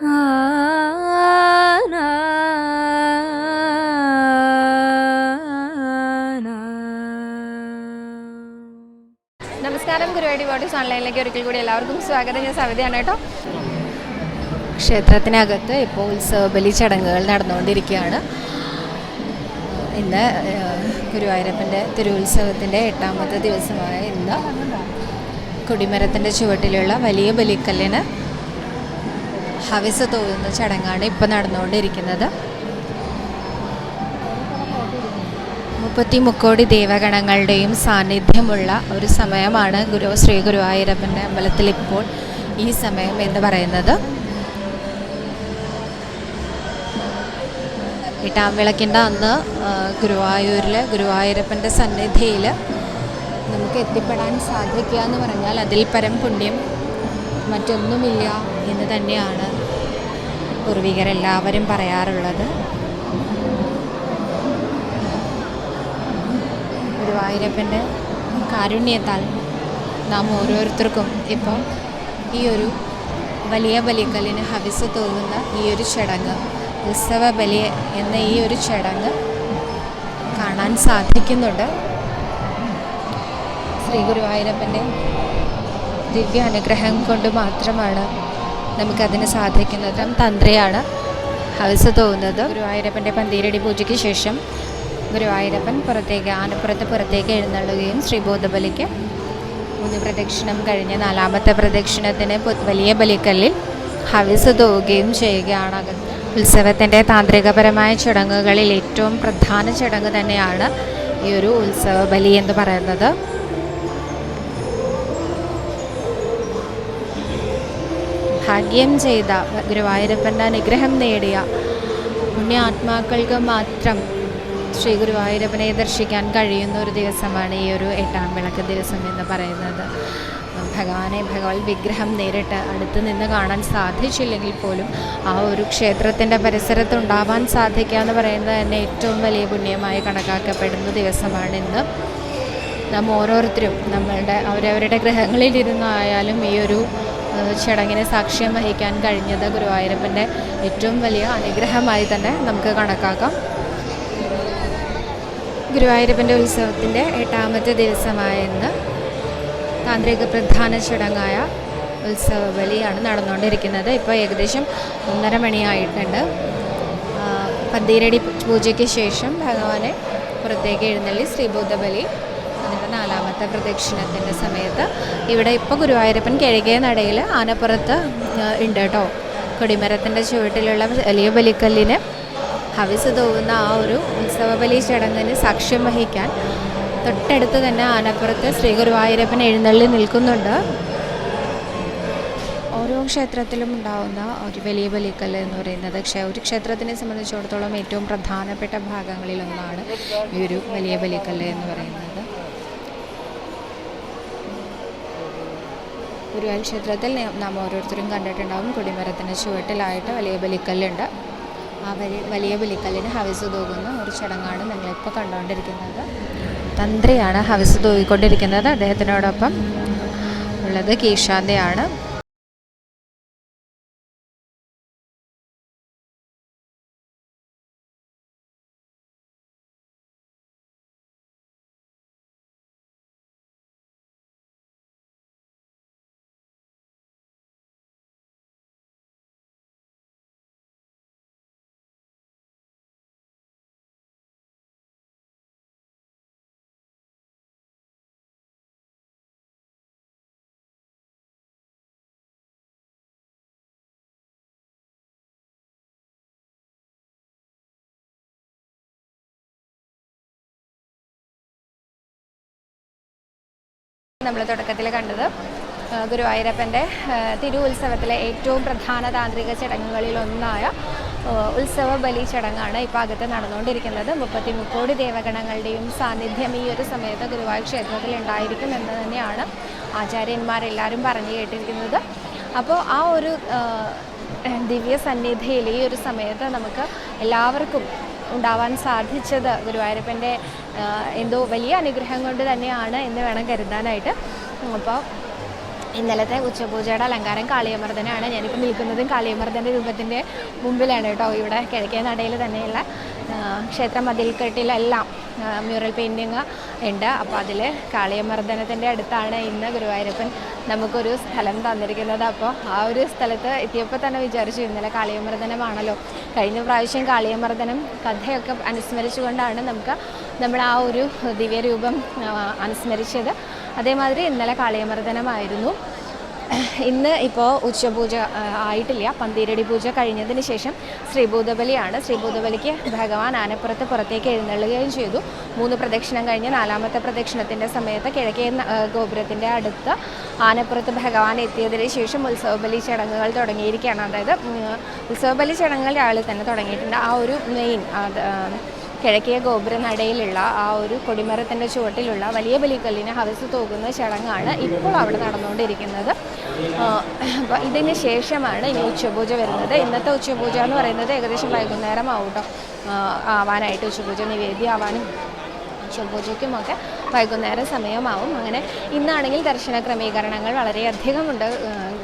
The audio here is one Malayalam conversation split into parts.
നമസ്കാരം ഗുരുവായൂർ ബോഡീസ് ഓൺലൈനിലേക്ക് ഒരിക്കൽ കൂടി എല്ലാവർക്കും സ്വാഗതം. ഞാൻ സവിതയാണ് കേട്ടോ. ക്ഷേത്രത്തിനകത്ത് ഇപ്പോൾ ഉത്സവ ബലി ചടങ്ങുകൾ നടന്നുകൊണ്ടിരിക്കുകയാണ്. ഇന്ന് ഗുരുവായൂരപ്പന്റെ തിരുവുത്സവത്തിന്റെ എട്ടാമത്തെ ദിവസമായ ഇന്ന് കൊടിമരത്തിന്റെ ചുവട്ടിലുള്ള വലിയ ബലിക്കല്ലിന് ഹവിസ് തോന്നുന്ന ചടങ്ങാണ് ഇപ്പോൾ നടന്നുകൊണ്ടിരിക്കുന്നത്. മുപ്പത്തി മുക്കോടി ദേവഗണങ്ങളുടെയും സാന്നിധ്യമുള്ള ഒരു സമയമാണ് ഗുരു ശ്രീ ഗുരുവായൂരപ്പന്റെ അമ്പലത്തിൽ ഇപ്പോൾ ഈ സമയം എന്ന് പറയുന്നത്. എട്ടാം വിളക്കിന്റെ അന്ന് ഗുരുവായൂരിൽ ഗുരുവായൂരപ്പന്റെ സന്നിധിയിൽ നമുക്ക് എത്തിപ്പെടാൻ സാധിക്കുക എന്ന് പറഞ്ഞാൽ അതിൽ പരം പുണ്യം മറ്റൊന്നുമില്ല എന്ന് തന്നെയാണ് പൂർവികരെല്ലാവരും പറയാറുള്ളത്. ഗുരുവായൂരപ്പന്റെ കാരുണ്യത്താൽ നാം ഓരോരുത്തർക്കും ഇപ്പോൾ ഈ ഒരു വലിയ ബലിക്കല്ലിന് ഹവിസ് തോന്നുന്ന ഈ ഒരു ചടങ്ങ് ഉത്സവ ബലി എന്ന ഈ ഒരു ചടങ്ങ് കാണാൻ സാധിക്കുന്നുണ്ട്. ശ്രീ ഗുരുവായൂരപ്പന്റെ ദിവ്യ അനുഗ്രഹം കൊണ്ട് മാത്രമാണ് നമുക്കതിന് സാധിക്കുന്നത്. തന്ത്രിയാണ്. ഹൗസ് തോന്നുന്നത്. ഗുരുവായൂരപ്പന്റെ പന്തീരടി പൂജയ്ക്ക് ശേഷം ഗുരുവായൂരപ്പൻ പുറത്തേക്ക് ആനപ്പുറത്ത് പുറത്തേക്ക് എഴുന്നള്ളുകയും ശ്രീബോധബലിക്ക് മൂന്ന് പ്രദക്ഷിണം കഴിഞ്ഞ് നാലാമത്തെ പ്രദക്ഷിണത്തിന് വലിയ ബലിക്കല്ലിൽ ഹവിസ് തോവുകയും ചെയ്യുകയാണ് ഉത്സവത്തിന്റെ താന്ത്രികപരമായ ചടങ്ങുകളിൽ ഏറ്റവും പ്രധാന ചടങ്ങ് തന്നെയാണ് ഈ ഒരു ഉത്സവ ബലി എന്ന് പറയുന്നത്. ഭാഗ്യം ചെയ്ത ഗുരുവായൂരപ്പന്റെ അനുഗ്രഹം നേടിയ പുണ്യാത്മാക്കൾക്ക് മാത്രം ശ്രീ ഗുരുവായൂരപ്പനെ ദർശിക്കാൻ കഴിയുന്ന ഒരു ദിവസമാണ് ഈ ഒരു എട്ടാം വിളക്ക് ദിവസം എന്ന് പറയുന്നത്. ഭഗവാനെ ഭഗവത് വിഗ്രഹം നേരിട്ട് അടുത്ത് നിന്ന് കാണാൻ സാധിച്ചില്ലെങ്കിൽ പോലും ആ ഒരു ക്ഷേത്രത്തിന്റെ പരിസരത്തുണ്ടാവാൻ സാധിക്കുക എന്ന് പറയുന്നത് തന്നെ ഏറ്റവും വലിയ പുണ്യമായി കണക്കാക്കപ്പെടുന്ന ദിവസമാണ് ഇന്ന്. നാം ഓരോരുത്തരും നമ്മളുടെ അവരവരുടെ ഗ്രഹങ്ങളിലിരുന്നായാലും ഈ ഒരു ചടങ്ങിന് സാക്ഷ്യം വഹിക്കാൻ കഴിഞ്ഞത് ഗുരുവായൂരപ്പന്റെ ഏറ്റവും വലിയ അനുഗ്രഹമായി തന്നെ നമുക്ക് കണക്കാക്കാം. ഗുരുവായൂരപ്പന്റെ ഉത്സവത്തിന്റെ എട്ടാമത്തെ ദിവസമായ ഇന്ന് താന്ത്രിക പ്രധാന ചടങ്ങായ ഉത്സവ ബലിയാണ് നടന്നുകൊണ്ടിരിക്കുന്നത്. ഇപ്പോൾ ഏകദേശം ഒന്നര മണിയായിട്ടുണ്ട്. പന്തീരടി പൂജയ്ക്ക് ശേഷം ഭഗവാനെ പുറത്തേക്ക് എഴുന്നള്ളി ശ്രീബുദ്ധബലി അതിന്റെ നാലാമത്തെ പ്രദക്ഷിണത്തിന്റെ സമയത്ത്. ഇവിടെ ഇപ്പോൾ ഗുരുവായൂരപ്പൻ കിഴകേ നടയിൽ ആനപ്പുറത്ത് ഉണ്ട് കേട്ടോ കൊടിമരത്തിന്റെ ചുവട്ടിലുള്ള വലിയ ബലിക്കല്ലിന് ഹവിസ് തോന്നുന്ന ആ ഒരു ഉത്സവ ബലി ചടങ്ങിന് സാക്ഷ്യം വഹിക്കാൻ തൊട്ടടുത്ത് തന്നെ ആനപ്പുറത്ത് ശ്രീ ഗുരുവായൂരപ്പൻ എഴുന്നള്ളി നിൽക്കുന്നുണ്ട്. ഓരോ ക്ഷേത്രത്തിലും ഉണ്ടാവുന്ന ഒരു വലിയ ബലിക്കല്ല് എന്ന് പറയുന്നത് ഒരു ക്ഷേത്രത്തിനെ സംബന്ധിച്ചിടത്തോളം ഏറ്റവും പ്രധാനപ്പെട്ട ഭാഗങ്ങളിലൊന്നാണ് ഈ ഒരു വലിയ ബലിക്കല്ല് എന്ന് പറയുന്നത്. ഗുരുവായൂർ ക്ഷേത്രത്തിൽ ന- ഓരോരുത്തരും കണ്ടിട്ടുണ്ടാവും. കൊടിമരത്തിന് ചുവട്ടിലായിട്ട് വലിയ ബലിക്കല്ലുണ്ട്. ആ വലിയ വലിയ ബലിക്കല്ലിന് ഹവിസ് തൂകുന്ന. ഒരു ചടങ്ങാണ് നിങ്ങളിപ്പോൾ കണ്ടുകൊണ്ടിരിക്കുന്നത് തന്ത്രിയാണ് ഹവിസ് തൂകിക്കൊണ്ടിരിക്കുന്നത് അദ്ദേഹത്തിനോടൊപ്പം. ഉള്ളത് കീശാന്തയാണ്. നമ്മൾ തുടക്കത്തിൽ കണ്ടത് ഗുരുവായൂരപ്പന്റെ തിരു ഉത്സവത്തിലെ ഏറ്റവും പ്രധാന താന്ത്രിക ചടങ്ങുകളിലൊന്നായ ഉത്സവ ബലി ചടങ്ങാണ് ഇപ്പോൾ അകത്ത് നടന്നുകൊണ്ടിരിക്കുന്നത്. മുപ്പത്തി മുക്കോടി ദേവഗണങ്ങളുടെയും സാന്നിധ്യം ഈ ഒരു സമയത്ത് ഗുരുവായൂർ ക്ഷേത്രത്തിൽ ഉണ്ടായിരിക്കും എന്ന് തന്നെയാണ് ആചാര്യന്മാരെല്ലാവരും പറഞ്ഞു കേട്ടിരിക്കുന്നത്. അപ്പോൾ ആ ഒരു ദിവ്യ സന്നിധിയിൽ ഈ ഒരു സമയത്ത് നമുക്ക് എല്ലാവർക്കും ഉണ്ടാവാൻ സാധിച്ചത് ഗുരുവായൂരപ്പന്റെ എന്തോ വലിയ അനുഗ്രഹം കൊണ്ട് തന്നെയാണ് എന്ന് വേണം കരുതാനായിട്ട്. അപ്പോൾ ഇന്നലത്തെ ഉച്ചപൂജയുടെ അലങ്കാരം കാളിയമർദ്ദനാണ്. ഞാനിപ്പോൾ നിൽക്കുന്നതും കാളിയമർദ്ദന്റെ രൂപത്തിന്റെ മുമ്പിലാണ് കേട്ടോ. ഇവിടെ കിഴക്കേ നടയിൽ തന്നെയുള്ള ക്ഷേത്ര മതിൽക്കെട്ടിലെല്ലാം മ്യൂറൽ പെയിന്റിങ് ഉണ്ട്. അപ്പോൾ അതിൽ കാളിയമർദ്ദനത്തിന്റെ അടുത്താണ് ഇന്ന് ഗുരുവായൂരപ്പൻ നമുക്കൊരു സ്ഥലം തന്നിരിക്കുന്നത്. അപ്പോൾ ആ ഒരു സ്ഥലത്ത് എത്തിയപ്പോൾ തന്നെ വിചാരിച്ചു ഇന്നലെ കാളിയമർദ്ദനമാണല്ലോ കഴിഞ്ഞ പ്രാവശ്യം കാളിയമർദ്ദനം കഥയൊക്കെ അനുസ്മരിച്ചുകൊണ്ടാണ് നമുക്ക് നമ്മൾ ആ ഒരു ദിവ്യരൂപം അനുസ്മരിച്ചത്. അതേമാതിരി ഇന്നലെ കാളിയമർദ്ദനമായിരുന്നു ഇന്ന് ഇപ്പോൾ ഉച്ചപൂജ ആയിട്ടില്ല. പന്തീരടി പൂജ കഴിഞ്ഞതിന് ശേഷം ശ്രീഭൂതബലിയാണ് ശ്രീഭൂതബലിക്ക് ഭഗവാൻ ആനപ്പുറത്ത് പുറത്തേക്ക് എഴുന്നള്ളുകയും ചെയ്തു. മൂന്ന് പ്രദക്ഷിണം കഴിഞ്ഞ് നാലാമത്തെ പ്രദക്ഷിണത്തിന്റെ സമയത്ത് കിഴക്കേ ഗോപുരത്തിന്റെ അടുത്ത് ആനപ്പുറത്ത് ഭഗവാൻ എത്തിയതിന് ശേഷം ഉത്സവബലി ചടങ്ങുകൾ തുടങ്ങിയിരിക്കുകയാണ്. അതായത് ഉത്സവബലി ചടങ്ങുകൾ രാവിലെ തന്നെ തുടങ്ങിയിട്ടുണ്ട്. ആ ഒരു മെയിൻ കിഴക്കേ ഗോപുരനടയിലുള്ള ആ ഒരു കൊടിമരത്തിന്റെ ചുവട്ടിലുള്ള വലിയ ബലിക്കല്ലിനെ ഹവസ് തൂക്കുന്ന ചടങ്ങാണ് ഇപ്പോൾ അവിടെ നടന്നുകൊണ്ടിരിക്കുന്നത്. അപ്പോൾ ഇതിന് ശേഷമാണ് ഇനി ഉച്ചപൂജ വരുന്നത്. ഇന്നത്തെ ഉച്ചപൂജ എന്ന് പറയുന്നത് ഏകദേശം വൈകുന്നേരം ആവട്ടോ ആവാനായിട്ട് ഉച്ചപൂജ നിവേദ്യം ആവാനും ഉച്ചപൂജയ്ക്കുമൊക്കെ വൈകുന്നേരം സമയമാവും. അങ്ങനെ ഇന്നാണെങ്കിൽ ദർശന ക്രമീകരണങ്ങൾ വളരെയധികമുണ്ട്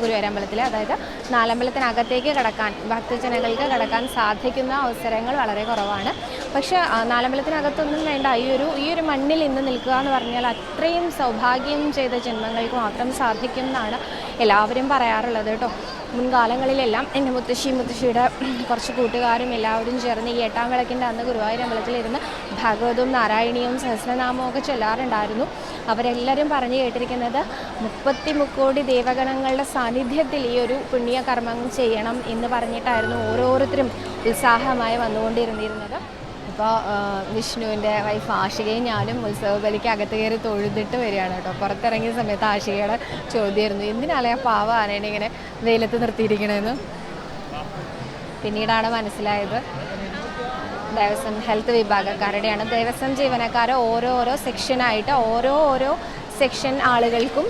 ഗുരുവരമ്പലത്തിൽ. അതായത് നാലമ്പലത്തിനകത്തേക്ക് കടക്കാൻ ഭക്തജനങ്ങൾക്ക് കടക്കാൻ സാധിക്കുന്ന അവസരങ്ങൾ വളരെ കുറവാണ്. പക്ഷേ നാലമ്പലത്തിനകത്തൊന്നും വേണ്ട. ഈ ഒരു ഈ ഒരു മണ്ണിൽ ഇന്ന് നിൽക്കുക എന്ന് പറഞ്ഞാൽ അത്രയും സൗഭാഗ്യം ചെയ്ത ജന്മങ്ങൾക്ക് മാത്രം സാധിക്കും എന്നാണ് എല്ലാവരും പറയാറുള്ളത് കേട്ടോ. മുൻകാലങ്ങളിലെല്ലാം എന്റെ മുത്തശ്ശി മുത്തശ്ശിയുടെ കുറച്ച് കൂട്ടുകാരും എല്ലാവരും ചേർന്ന് ഈ എട്ടാം വിളക്കിന്റെ അന്ന് ഗുരുവായൂർ അമ്പലത്തിലിരുന്ന് ഭാഗവതവും നാരായണീയവും സഹസ്രനാമവും ഒക്കെ ചൊല്ലാറുണ്ടായിരുന്നു. അവരെല്ലാവരും പറഞ്ഞു കേട്ടിരിക്കുന്നത് മുപ്പത്തി മുക്കോടി ദേവഗണങ്ങളുടെ സാന്നിധ്യത്തിൽ ഈ ഒരു പുണ്യകർമ്മം ചെയ്യണം എന്ന് പറഞ്ഞിട്ടായിരുന്നു ഓരോരുത്തരും ഉത്സാഹമായി വന്നുകൊണ്ടിരുന്നിരുന്നത്. ഇപ്പോൾ വിഷ്ണുവിന്റെ വൈഫ് ആഷികയും ഞാനും ഉത്സവ ബലിക്ക് അകത്ത് കയറി തൊഴുതിട്ട് വരികയാണ് കേട്ടോ. പുറത്തിറങ്ങിയ സമയത്ത് ആഷികയുടെ ചോദ്യമായിരുന്നു എന്തിനാലേ ആ പാവ ആനേനെ ഇങ്ങനെ വെയിലത്ത് നിർത്തിയിരിക്കണമെന്ന് പിന്നീടാണ് മനസ്സിലായത് ദേവസ്വം ഹെൽത്ത് വിഭാഗക്കാരുടെയാണ്. ദേവസ്വം ജീവനക്കാർ ഓരോരോ സെക്ഷനായിട്ട് ഓരോ ഓരോ സെക്ഷൻ ആളുകൾക്കും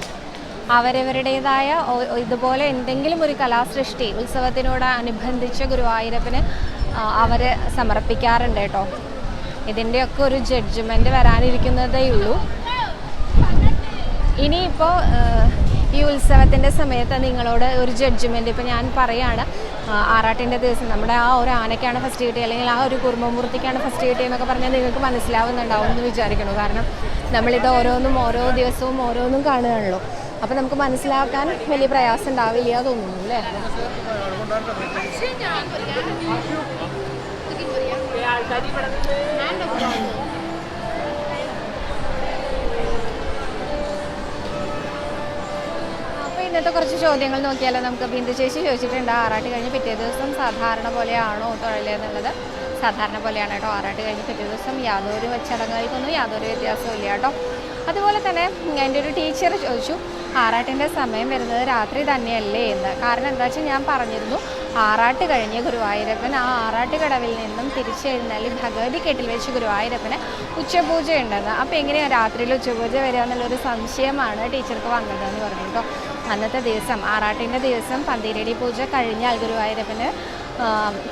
അവരവരുടേതായ ഇതുപോലെ എന്തെങ്കിലും ഒരു കലാസൃഷ്ടി ഉത്സവത്തിനോട് അനുബന്ധിച്ച് ഗുരുവായൂരപ്പന് അവർ സമർപ്പിക്കാറുണ്ട് കേട്ടോ. ഇതിന്റെയൊക്കെ ഒരു ജഡ്ജ്മെന്റ് വരാനിരിക്കുന്നതേ ഉള്ളൂ. ഇനിയിപ്പോൾ ഈ ഉത്സവത്തിന്റെ സമയത്ത് നിങ്ങളോട് ഒരു ജഡ്ജ്മെന്റ് ഇപ്പോൾ ഞാൻ പറയുകയാണ് ആറാട്ടിന്റെ ദിവസം നമ്മുടെ ആ ഒരു ആനയ്ക്കാണ് ഫസ്റ്റ് കിട്ടിയത്. അല്ലെങ്കിൽ ആ ഒരു കുർമ്മമൂർത്തിക്കാണ് ഫസ്റ്റ് കിട്ടിയെന്നൊക്കെ പറഞ്ഞാൽ നിങ്ങൾക്ക് മനസ്സിലാവുന്നുണ്ടാവും എന്ന് വിചാരിക്കണു. കാരണം നമ്മളിത് ഓരോന്നും ഓരോ ദിവസവും ഓരോന്നും കാണുകയാണല്ലോ. അപ്പം നമുക്ക് മനസ്സിലാക്കാൻ വലിയ പ്രയാസം ഉണ്ടാവില്ല തോന്നുന്നു അല്ലേ? ഇന്നത്തെ കുറച്ച് ചോദ്യങ്ങൾ നോക്കിയാലോ? നമുക്ക് ബിന്ദു ചേച്ചി ചോദിച്ചിട്ടുണ്ട്. ആറാട്ട് കഴിഞ്ഞ് പിറ്റേ ദിവസം സാധാരണ പോലെയാണോ തൊഴിലെന്നുള്ളത് സാധാരണ പോലെയാണ് കേട്ടോ ആറാട്ട് കഴിഞ്ഞ് പിറ്റേ ദിവസം യാതൊരു ചടങ്ങുകൾക്കൊന്നും യാതൊരു വ്യത്യാസവും ഇല്ല കേട്ടോ. അതുപോലെ തന്നെ എന്റെ ഒരു ടീച്ചർ ചോദിച്ചു ആറാട്ടിന്റെ സമയം വരുന്നത് രാത്രി തന്നെയല്ലേ എന്ന്. കാരണം എന്താ വെച്ചാൽ ഞാൻ പറഞ്ഞിരുന്നു ആറാട്ട് കഴിഞ്ഞ് ഗുരുവായൂരപ്പൻ ആ ആറാട്ട് കടവിൽ നിന്നും തിരിച്ചെഴുന്നള്ളി ഭഗവതി കെട്ടിൽ വെച്ച് ഗുരുവായൂരപ്പന് ഉച്ചപൂജ ഉണ്ടെന്ന് അപ്പോൾ എങ്ങനെയാണ് രാത്രിയിൽ ഉച്ചപൂജ വരിക എന്നുള്ളൊരു സംശയമാണ് ടീച്ചർക്ക് വന്നതെന്ന് പറഞ്ഞു കേട്ടോ. അന്നത്തെ ദിവസം ആറാട്ടിന്റെ ദിവസം പന്തിരടി പൂജ കഴിഞ്ഞാൽ ഗുരുവായൂരപ്പന്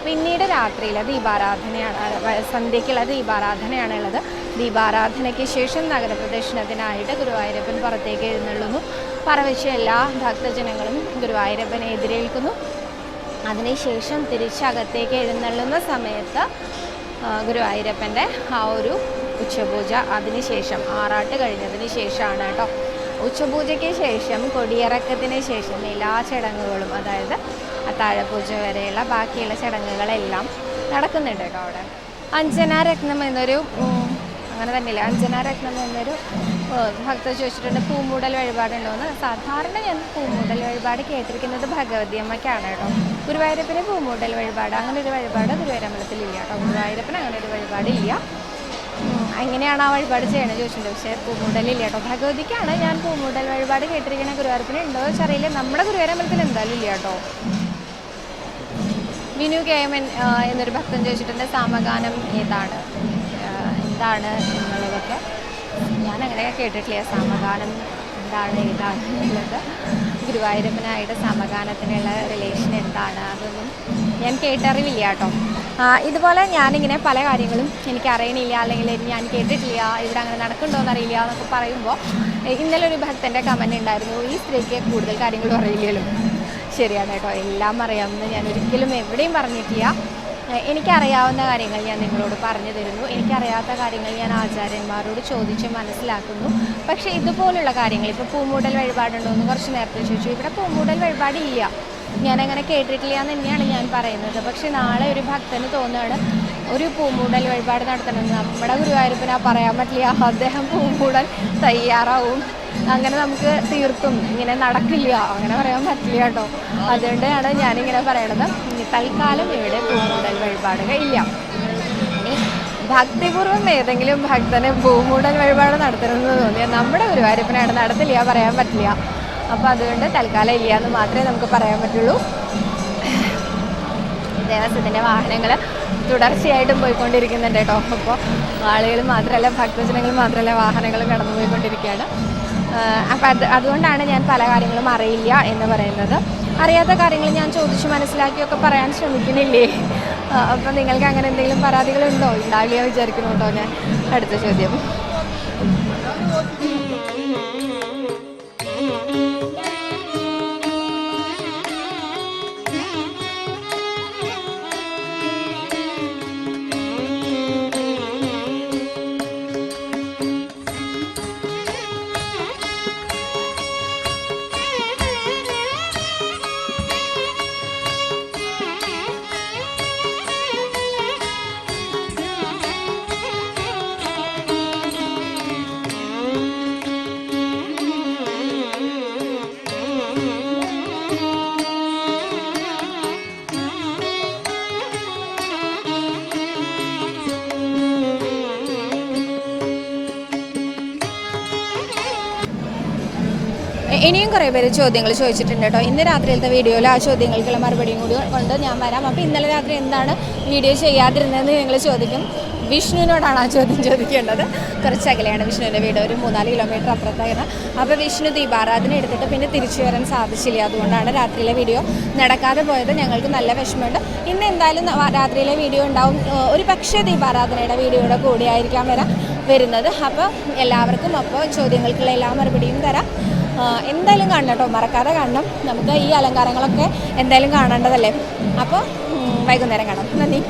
പിന്നീട് രാത്രിയിൽ ദീപാരാധനയാണ് സന്ധ്യയ്ക്കുള്ള ദീപാരാധനയാണ് ഉള്ളത്. ദീപാരാധനയ്ക്ക് ശേഷം നഗരപ്രദക്ഷിണത്തിനായിട്ട് ഗുരുവായൂരപ്പൻ പുറത്തേക്ക് എഴുന്നള്ളുന്നു. പറവെച്ച എല്ലാ ഭക്തജനങ്ങളും ഗുരുവായൂരപ്പനെ എതിരേൽക്കുന്നു. അതിനുശേഷം തിരിച്ചകത്തേക്ക് എഴുന്നള്ളുന്ന സമയത്ത് ഗുരുവായൂരപ്പന്റെ ആ ഒരു ഉച്ചപൂജ അതിനുശേഷം ആറാട്ട് കഴിഞ്ഞതിന് ശേഷമാണ് കേട്ടോ. ഉച്ചപൂജയ്ക്ക് ശേഷം കൊടിയിറക്കത്തിന് ശേഷം എല്ലാ ചടങ്ങുകളും അതായത് അത്താഴപൂജ വരെയുള്ള ബാക്കിയുള്ള ചടങ്ങുകളെല്ലാം നടക്കുന്നുണ്ട് കേട്ടോ അവിടെ. അഞ്ജന രത്നം എന്നൊരു അങ്ങനെ തന്നെയല്ലേ? അഞ്ജന രത്നം എന്നൊരു ഭക്ത ചോദിച്ചിട്ടുണ്ട് പൂമൂടൽ വഴിപാടുണ്ടോയെന്ന് സാധാരണ ഞാൻ പൂമൂടൽ വഴിപാട് കേട്ടിരിക്കുന്നത് ഭഗവതി അമ്മയ്ക്കാണ് കേട്ടോ. ഗുരുവായൂരപ്പന് പൂമൂടൽ വഴിപാട് അങ്ങനെ ഒരു വഴിപാട് ഗുരുവായൂരമ്പലത്തിൽ ഇല്ല കേട്ടോ. ഗുരുവായൂരപ്പന് അങ്ങനെ ഒരു വഴിപാടില്ല എങ്ങനെയാണ് ആ വഴിപാട് ചെയ്യണത് ചോദിച്ചിട്ടുണ്ട്. പക്ഷേ പൂമൂടലില്ല കേട്ടോ. ഭഗവതിക്കാണ് ഞാൻ പൂമൂടൽ വഴിപാട് കേട്ടിരിക്കുന്ന ഗുരുവായൂരപ്പന് ഉണ്ടോ വെച്ചറിയില്ല നമ്മുടെ ഗുരുവായൂരമ്പലത്തിൽ എന്തായാലും ഇല്ല കേട്ടോ. വിനു കേമൻ എന്നൊരു ഭക്തൻ ചോദിച്ചിട്ടുണ്ട് സാമഗാനം ഏതാണ്? എന്താണ് എന്നുള്ളതൊക്കെ ഞാൻ അങ്ങനെ കേട്ടിട്ടില്ല സമകാലം എന്താണ് ഏതാണ് എന്നുള്ളത്. ഗുരുവായൂരപ്പനായിട്ട് സമഗാനത്തിനുള്ള റിലേഷൻ എന്താണ്? അതൊന്നും ഞാൻ കേട്ടറിവില്ല കേട്ടോ. ഇതുപോലെ ഞാനിങ്ങനെ പല കാര്യങ്ങളും എനിക്ക് അറിയണില്ല അല്ലെങ്കിൽ ഞാൻ കേട്ടിട്ടില്ല ഇവിടെ അങ്ങനെ നടക്കുന്നുണ്ടോ എന്നറിയില്ല എന്നൊക്കെ പറയുമ്പോൾ ഇന്നലെ ഒരു ഭക്തന്റെ കമന്റ് ഉണ്ടായിരുന്നു ഈ സ്ത്രീക്ക് കൂടുതൽ കാര്യങ്ങളും അറിയില്ലല്ലോ. ശരിയാണ് കേട്ടോ. എല്ലാം അറിയാമെന്ന് ഞാൻ ഒരിക്കലും എവിടെയും പറഞ്ഞിട്ടില്ല. എനിക്കറിയാവുന്ന കാര്യങ്ങൾ ഞാൻ നിങ്ങളോട് പറഞ്ഞു തരുന്നു. എനിക്കറിയാത്ത കാര്യങ്ങൾ ഞാൻ ആചാര്യന്മാരോട് ചോദിച്ച് മനസ്സിലാക്കുന്നു. പക്ഷേ ഇതുപോലുള്ള കാര്യങ്ങൾ ഇപ്പോൾ പൂമൂടൽ വഴിപാടുണ്ടോ എന്ന് കുറച്ച് നേരത്തെ ചോദിച്ചു. ഇവിടെ പൂമൂടൽ വഴിപാടില്ല ഞാനങ്ങനെ കേട്ടിട്ടില്ല എന്ന് തന്നെയാണ് ഞാൻ പറയുന്നത്. പക്ഷേ നാളെ ഒരു ഭക്തന് തോന്നുകയാണ് ഒരു പൂമൂടൽ വഴിപാട് നടത്തണമെന്ന്. നമ്മുടെ ഗുരുവായൂരപ്പനാ പറയാൻ പറ്റില്ല അദ്ദേഹം പൂമൂടൽ തയ്യാറാവും. അങ്ങനെ നമുക്ക് തീർത്തും ഇങ്ങനെ നടക്കില്ല. അങ്ങനെ പറയാൻ പറ്റില്ല കേട്ടോ. അതുകൊണ്ടാണ് ഞാനിങ്ങനെ പറയണത്. തൽക്കാലം ഇവിടെ പൂമൂടൽ വഴിപാടുകൾ ഇല്ല. ഭക്തിപൂർവം ഏതെങ്കിലും ഭക്തന് ഭൂമൂടൽ വഴിപാട് നടത്തണമെന്ന് തോന്നിയാൽ നമ്മുടെ ഗുരുവായൂരപ്പനാണ് നടത്തില്ല പറയാൻ പറ്റില്ല. അപ്പോൾ അതുകൊണ്ട് തൽക്കാലം ഇല്ല എന്ന് മാത്രമേ നമുക്ക് പറയാൻ പറ്റുള്ളൂ. ദേവസ്വത്തിന്റെ വാഹനങ്ങൾ തുടർച്ചയായിട്ടും പോയിക്കൊണ്ടിരിക്കുന്നുണ്ട് കേട്ടോ. അപ്പോൾ ആളുകൾ മാത്രമല്ല ഭക്തജനങ്ങൾ മാത്രമല്ല വാഹനങ്ങൾ കടന്നു പോയിക്കൊണ്ടിരിക്കുകയാണ് അപ്പം അത് അതുകൊണ്ടാണ് ഞാൻ പല കാര്യങ്ങളും അറിയില്ല എന്ന് പറയുന്നത്. അറിയാത്ത കാര്യങ്ങൾ ഞാൻ ചോദിച്ച് മനസ്സിലാക്കിയൊക്കെ പറയാൻ ശ്രമിക്കുന്നില്ലേ? അപ്പം നിങ്ങൾക്ക് അങ്ങനെ എന്തെങ്കിലും പരാതികളുണ്ടോ? ഉണ്ടാവില്ല വിചാരിക്കുന്നു കേട്ടോ ഞാൻ. അടുത്ത ചോദ്യം. ഇനിയും കുറേ പേര് ചോദ്യങ്ങൾ ചോദിച്ചിട്ടുണ്ട് കേട്ടോ. ഇന്ന് രാത്രിയിലത്തെ വീഡിയോയിൽ ആ ചോദ്യങ്ങൾക്കുള്ള മറുപടിയും കൂടി കൊണ്ട് ഞാൻ വരാം. അപ്പോൾ ഇന്നലെ രാത്രി എന്താണ് വീഡിയോ ചെയ്യാതിരുന്നതെന്ന് നിങ്ങൾ ചോദിക്കും. വിഷ്ണുവിനോടാണ് ആ ചോദ്യം ചോദിക്കേണ്ടത്. കുറച്ച് അകലെയാണ് വിഷ്ണുവിന്റെ വീട്. ഒരു മൂന്നാൽ കിലോമീറ്റർ അപ്പുറത്തായിരുന്നു. അപ്പോൾ വിഷ്ണു ദീപാരാധന എടുത്തിട്ട് പിന്നെ തിരിച്ചു വരാൻ സാധിച്ചില്ല. അതുകൊണ്ടാണ് രാത്രിയിലെ വീഡിയോ നടക്കാതെ പോയത്. ഞങ്ങൾക്ക് നല്ല വിഷമമുണ്ട്. ഇന്ന് എന്തായാലും രാത്രിയിലെ വീഡിയോ ഉണ്ടാവും. ഒരു പക്ഷേ ദീപാരാധനയുടെ വീഡിയോയുടെ കൂടെ ആയിരിക്കാം വരാം വരുന്നത്. അപ്പോൾ എല്ലാവർക്കും അപ്പോൾ ചോദ്യങ്ങൾക്കുള്ള എല്ലാ മറുപടിയും തരാം. എന്തായാലും കാണണം കേട്ടോ. മറക്കാതെ കാണണം. നമുക്ക് ഈ അലങ്കാരങ്ങളൊക്കെ എന്തായാലും കാണേണ്ടതല്ലേ? അപ്പോൾ വൈകുന്നേരം കാണാം. നന്ദി.